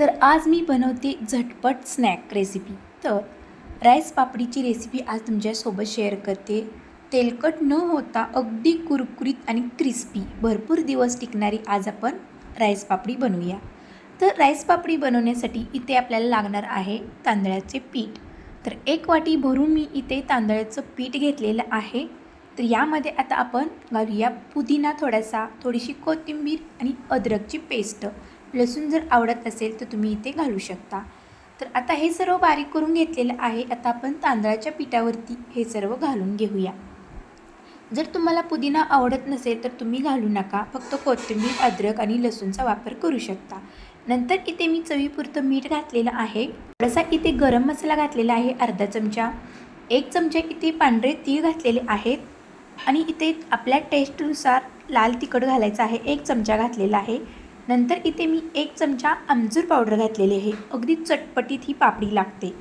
तर आज मी बनवते झटपट स्नॅक रेसिपी तर राईस पापडीची रेसिपी आज तुमच्यासोबत शेअर करते. तेलकट न होता अगदी कुरकुरीत आणि क्रिस्पी भरपूर दिवस टिकणारी आज आपण राईस पापडी बनवूया. तर राईस पापडी बनवण्यासाठी इथे आपल्याला लागणार आहे तांदळाचे पीठ. तर एक वाटी भरून मी इथे तांदळाचं पीठ घेतलेलं आहे. तर यामध्ये आता आपण घालूया पुदिना थोडासा थोडीशी कोथिंबीर आणि अद्रकची पेस्ट. लसूण जर आवडत असेल तर तुम्ही इथे घालू शकता. तर आता हे सर्व बारीक करून घेतलेलं आहे. आता आपण तांदळाच्या पिठावरती हे सर्व घालून घेऊया. जर तुम्हाला पुदिना आवडत नसेल तर तुम्ही घालू नका. फक्त कोथिंबीर अद्रक आणि लसूणचा वापर करू शकता. नंतर इथे मी चवीपुरतं मीठ घातलेलं आहे. थोडासा इथे गरम मसाला घातलेला आहे. अर्धा चमचा. एक चमचा इथे पांढरे तीळ घातलेले आहेत. आणि इथे आपल्या टेस्टनुसार लाल तिखट घालायचं आहे. एक चमचा घातलेला आहे. नंतर इथे मी एक चमचा आमचूर पावडर घातलेली आहे. अगदी चटपटीत ही पापडी लागते.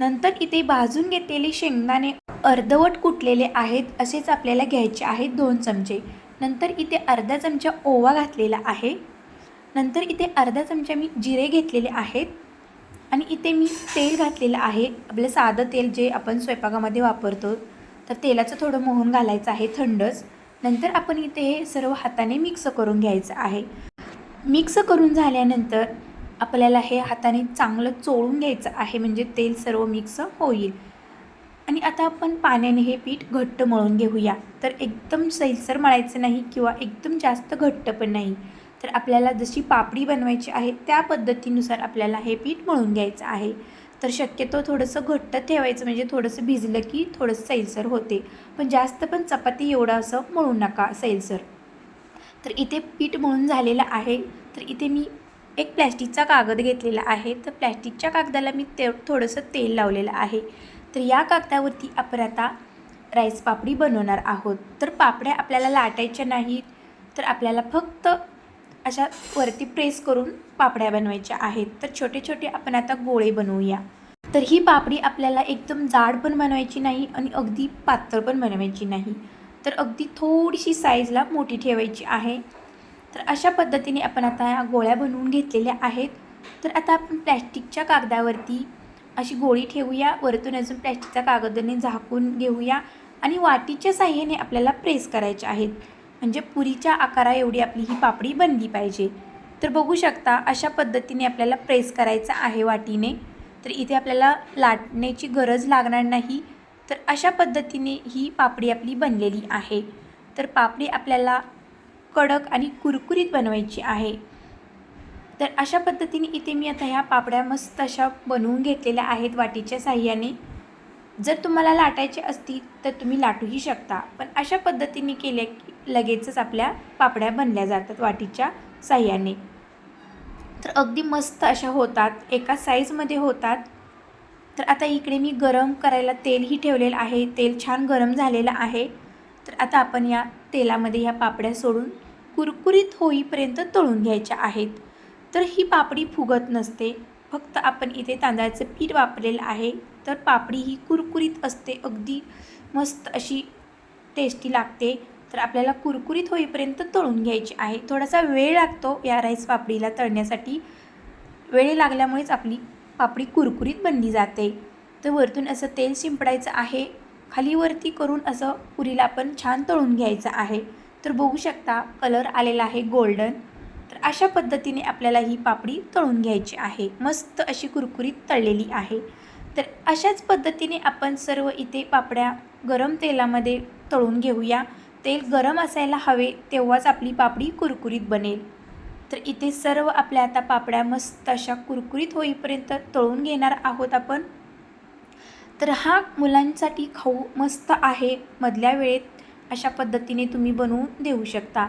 नंतर इथे भाजून घेतलेले शेंगदाणे अर्धवट कुटलेले आहेत असेच आपल्याला घ्यायचे आहेत दोन चमचे. नंतर इथे अर्धा चमचा ओवा घातलेला आहे. नंतर इथे अर्धा चमचा मी जिरे घेतलेले आहेत. आणि इथे मी तेल घातलेलं आहे. आपलं साधं तेल जे आपण स्वयंपाकामध्ये वापरतो तर तेलाचं थोडं मोहन घालायचं आहे थंडच. नंतर आपण इथे हे सर्व हाताने मिक्स करून घ्यायचं आहे. मिक्स करून झाल्यानंतर आपल्याला हे हाताने चांगलं चोळून घ्यायचं आहे म्हणजे तेल सर्व मिक्स होईल. आणि आता आपण पाण्याने हे पीठ घट्ट मळून घेऊया. तर एकदम सैलसर मळायचं नाही किंवा एकदम जास्त घट्ट पण नाही. तर आपल्याला जशी पापडी बनवायची आहे त्या पद्धतीनुसार आपल्याला हे पीठ मळून घ्यायचं आहे. तर शक्यतो थोडंसं घट्ट ठेवायचं म्हणजे थोडंसं भिजलं की थोडंसं सैलसर होते. पण जास्त पण चपाती एवढं असं मळू नका सैलसर. तर इथे पीठ मळून झालेलं आहे. तर इथे मी एक प्लॅस्टिकचा कागद घेतलेला आहे. तर प्लॅस्टिकच्या कागदाला मी ते थोडंसं तेल लावलेलं आहे. तर या कागदावरती आपण आता राईस पापडी बनवणार आहोत. तर पापड्या आपल्याला लाटायच्या नाहीत. तर आपल्याला फक्त अशा वरती प्रेस करून पापड्या बनवायच्या आहेत. तर छोटे छोटे आपण आता गोळे बनवूया. तर ही पापडी आपल्याला एकदम जाड पण बनवायची नाही आणि अगदी पातळ पण बनवायची नाही. तर अगदी थोडीशी साईजला मोठी ठेवायची आहे. तर अशा पद्धतीने आपण आता या गोळ्या बनवून घेतलेल्या आहेत. तर आता आपण प्लॅस्टिकच्या कागदावरती अशी गोळी ठेवूया. वरतून अजून प्लॅस्टिकच्या कागदाने झाकून घेऊया आणि वाटीच्या साह्याने आपल्याला प्रेस करायच्या आहेत. म्हणजे पुरीच्या आकारा एवढी आपली ही पापडी बनली पाहिजे. तर बघू शकता अशा पद्धतीने आपल्याला प्रेस करायचं आहे वाटीने. तर इथे आपल्याला लाटण्याची गरज लागणार नाही. तर अशा पद्धतीने ही पापडी आपली बनलेली आहे. तर पापडी आपल्याला कडक आणि कुरकुरीत बनवायची आहे. तर अशा पद्धतीने इथे मी आता ह्या पापड्या मस्त अशा बनवून घेतलेल्या आहेत वाटीच्या साह्याने. जर तुम्हाला लाटायचे असतील तर तुम्ही लाटूही शकता. पण अशा पद्धतीने केल्या की लगेचच आपल्या पापड्या बनल्या जातात वाटीच्या साह्याने. तर अगदी मस्त अशा होतात. एका साईजमध्ये होतात. तर आता इकडे मी गरम करायला तेलही ठेवलेलं आहे. तेल छान गरम झालेलं आहे. तर आता आपण या तेलामध्ये ह्या पापड्या सोडून कुरकुरीत होईपर्यंत तळून घ्यायच्या आहेत. तर ही पापडी फुगत नसते. फक्त आपण इथे तांदळाचं पीठ वापरलेलं आहे. तर पापडी ही कुरकुरीत असते. अगदी मस्त अशी टेस्टी लागते. तर आपल्याला कुरकुरीत होईपर्यंत तळून घ्यायची आहे. थोडासा वेळ लागतो या राईस पापडीला तळण्यासाठी. वेळ लागल्यामुळेच आपली पापडी कुरकुरीत बनली जाते. तर वरतून असं तेल शिंपडायचं आहे. खाली वरती करून असं पुरीला आपण छान तळून घ्यायचं आहे. तर बघू शकता कलर आलेला आहे गोल्डन. तर अशा पद्धतीने आपल्याला ही पापडी तळून घ्यायची आहे. मस्त अशी कुरकुरीत तळलेली आहे. तर अशाच पद्धतीने आपण सर्व इथे पापड्या गरम तेलामध्ये तळून घेऊया. तेल गरम असायला हवे तेव्हाच आपली पापडी कुरकुरीत बनेल. तर इथे सर्व आपल्या आता पापड्या मस्त अशा कुरकुरीत होईपर्यंत तळून घेणार आहोत आपण. तर हा मुलांसाठी खाऊ मस्त आहे मधल्या वेळेत. अशा पद्धतीने तुम्ही बनवून देऊ शकता.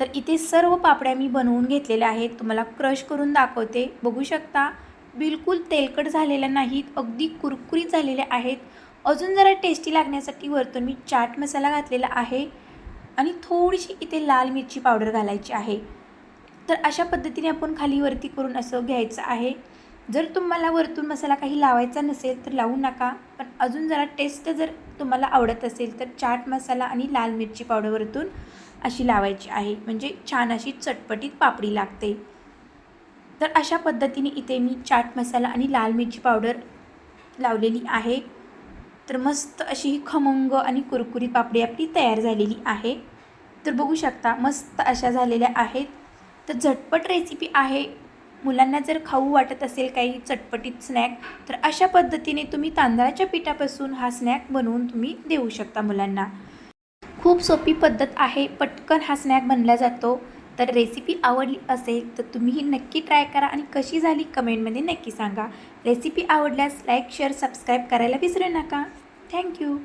तर इथे सर्व पापड्या मी बनवून घेतलेल्या आहेत. तुम्हाला क्रश करून दाखवते. बघू शकता बिलकुल तेलकट झालेल्या नाहीत अगदी कुरकुरीत झालेल्या आहेत. अजून जरा टेस्टी लागण्यासाठी वरतून मी चाट मसाला घातलेला आहे. आणि थोडीशी इथे लाल मिरची पावडर घालायची आहे. तर अशा पद्धतीने आपण खाली वरती करून असं घ्यायचं आहे. जर तुम्हाला वरतून मसाला काही लावायचा नसेल तर लावू नका. पण अजून जरा टेस्ट जर तुम्हाला आवडत असेल तर चाट मसाला आणि लाल मिरची पावडर वरतून अशी लावायची आहे. म्हणजे छान अशी चटपटीत पापडी लागते. तर अशा पद्धतीने इथे मी चाट मसाला आणि लाल मिरची पावडर लावलेली आहे. तर मस्त अशी ही खमंग आणि कुरकुरी पापडी आपली तयार झालेली आहे. तर बघू शकता मस्त अशा झालेल्या आहेत. तर झटपट रेसिपी आहे. मुलांना जर खाऊ वाटत असेल काही चटपटीत स्नॅक तर अशा पद्धतीने तुम्ही तांदळाच्या पिठापासून हा स्नॅक बनवून तुम्ही देऊ शकता मुलांना. खूप सोपी पद्धत आहे पटकन हा स्नॅक बनला जातो. तर रेसिपी आवडली असेल तर तुम्ही ही नक्की ट्राय करा आणि कशी झाली कमेंटमध्ये नक्की सांगा. रेसिपी आवडल्यास लाईक शेअर सबस्क्राईब करायला विसरू नका. थँक्यू